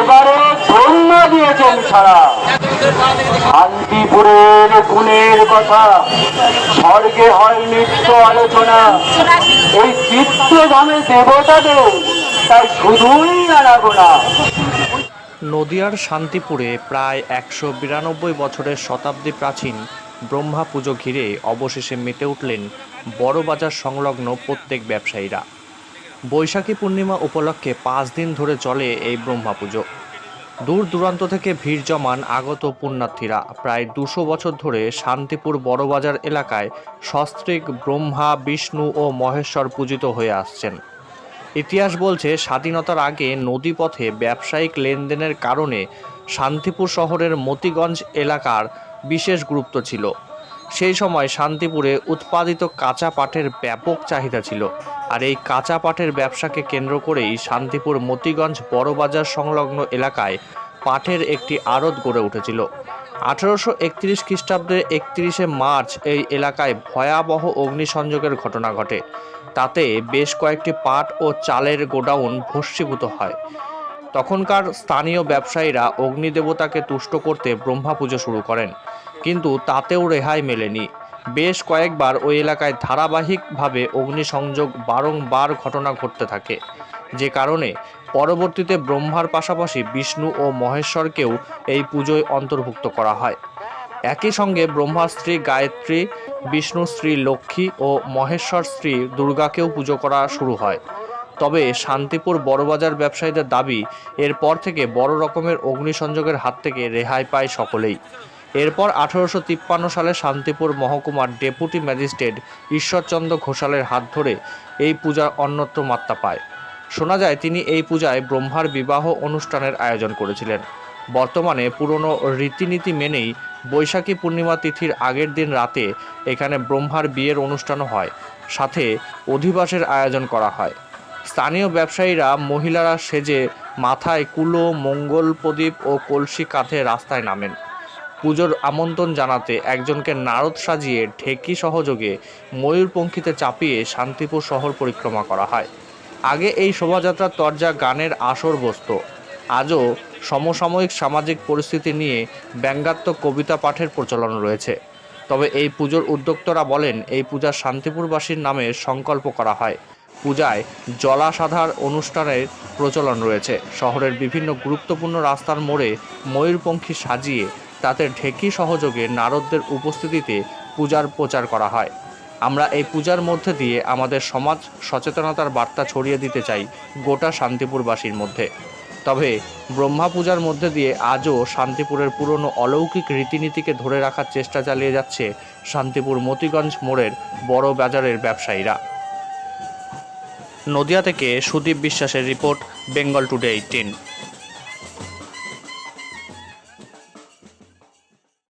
এবারে ধন্য দিয়েছেন ছাড়া শান্তিপুরের গুণের কথা, স্বর্গে হয় নিত্য আলোচনা। এই চিত্রধামে দেবতাদের, তাই শুধুই আনাগোনা নদিয়ার শান্তিপুরে প্রায় একশো বিরানব্বই বছরের শতাব্দী প্রাচীন ব্রহ্মা পুজো ঘিরে অবশেষে মেতে উঠলেন বড়বাজার সংলগ্ন প্রত্যেক ব্যবসায়ীরা। বৈশাখী পূর্ণিমা উপলক্ষে পাঁচ দিন ধরে চলে এই ব্রহ্মা পুজো। দূর দূরান্ত থেকে ভিড় জমান আগত পুণ্যার্থীরা প্রায় দুশো বছর ধরে শান্তিপুর বড়বাজার এলাকায় সস্ত্রিক ব্রহ্মা, বিষ্ণু ও মহেশ্বর পূজিত হয়ে আসছেন। ইতিহাস বলছে, স্বাধীনতার আগে নদীপথে ব্যবসায়িক লেনদেনের কারণে শান্তিপুর শহরের মতিগঞ্জ এলাকার বিশেষ গুরুত্ব ছিল। সেই সময় শান্তিপুরে উৎপাদিত কাঁচা পাটের ব্যাপক চাহিদা ছিল। আর এই কাঁচা পাটের ব্যবসাকে কেন্দ্র করেই শান্তিপুর মতিগঞ্জ বড়বাজার সংলগ্ন এলাকায় পাটের একটি আড়ত গড়ে উঠেছিল। আঠারোশো একত্রিশ খ্রিস্টাব্দের একত্রিশে মার্চ এই এলাকায় ভয়াবহ অগ্নিসংযোগের ঘটনা ঘটে। তাতে বেশ কয়েকটি পাট ও চালের গোডাউন ভস্মীভূত হয়। তখনকার স্থানীয় ব্যবসায়ীরা অগ্নিদেবতাকে তুষ্ট করতে ব্রহ্মা পুজো শুরু করেন। কিন্তু তাতেও রেহাই মেলেনি। বেশ কয়েকবার ওই এলাকায় ধারাবাহিকভাবে অগ্নিসংযোগ বারংবার ঘটনা ঘটতে থাকে। যে কারণে পরবর্তীতে ব্রহ্মার পাশাপাশি বিষ্ণু ও মহেশ্বরকেও এই পুজোয় অন্তর্ভুক্ত করা হয়। একই সঙ্গে ব্রহ্মা স্ত্রী গায়ত্রী, বিষ্ণু স্ত্রী লক্ষ্মী ও মহেশ্বর স্ত্রী দুর্গাকেও পুজো করা শুরু হয়। তবে শান্তিপুর বড়বাজার ব্যবসায়ীদের দাবি, এরপর থেকে বড় রকমের অগ্নিসংযোগের হাত থেকে রেহাই পায় সকলেই। এরপর আঠারোশো তিপ্পান্ন সালে শান্তিপুর মহকুমার ডেপুটি ম্যাজিস্ট্রেট ঈশ্বরচন্দ্র ঘোষালের হাত ধরে এই পূজার অন্যত্র মাত্রা পায়। শোনা যায়, তিনি এই পূজায় ব্রহ্মার বিবাহ অনুষ্ঠানের আয়োজন করেছিলেন। বর্তমানে পুরনো রীতিনীতি মেনেই বৈশাখী পূর্ণিমা তিথির আগের দিন রাতে এখানে ব্রহ্মার বিয়ের অনুষ্ঠানও হয়, সাথে অধিবাসের আয়োজন করা হয়। স্থানীয় ব্যবসায়ীরা মহিলারা সেজে মাথায় কুলো, মঙ্গল প্রদীপ ও কলসি কাঁধে রাস্তায় নামেন। পুজোর আমন্ত্রণ জানাতে একজনকে নারদ সাজিয়ে ঢেকি সহযোগে ময়ূরপঙ্খীতে চাপিয়ে শান্তিপুর শহর পরিক্রমা করা হয়। আগে এই শোভাযাত্রার তরজা গানের আসর বসত। আজও সমসাময়িক সামাজিক পরিস্থিতি নিয়ে ব্যঙ্গাত্মক কবিতা পাঠের প্রচলন রয়েছে। তবে এই পুজোর উদ্যোক্তরা বলেন, এই পূজা শান্তিপুরবাসীর নামে সংকল্প করা হয়। পূজায় জলাসাধার অনুষ্ঠানের প্রচলন রয়েছে। শহরের বিভিন্ন গুরুত্বপূর্ণ রাস্তার মোড়ে ময়ূরপঙ্খী সাজিয়ে তাতে ঢেকি সহযোগে নারদদের উপস্থিতিতে পূজার প্রচার করা হয়। আমরা এই পূজার মধ্যে দিয়ে আমাদের সমাজ সচেতনতার বার্তা ছড়িয়ে দিতে চাই গোটা শান্তিপুরবাসীর মধ্যে। তবে ব্রহ্মা পূজার মধ্যে দিয়ে আজও শান্তিপুরের পুরনো অলৌকিক রীতিনীতিকে ধরে রাখার চেষ্টা চালিয়ে যাচ্ছে শান্তিপুর মতিগঞ্জ মোড়ের বড় বাজারের ব্যবসায়ীরা। নদিয়া থেকে সুদীপ বিশ্বাসের রিপোর্ট, বেঙ্গল টুডে এইটিন।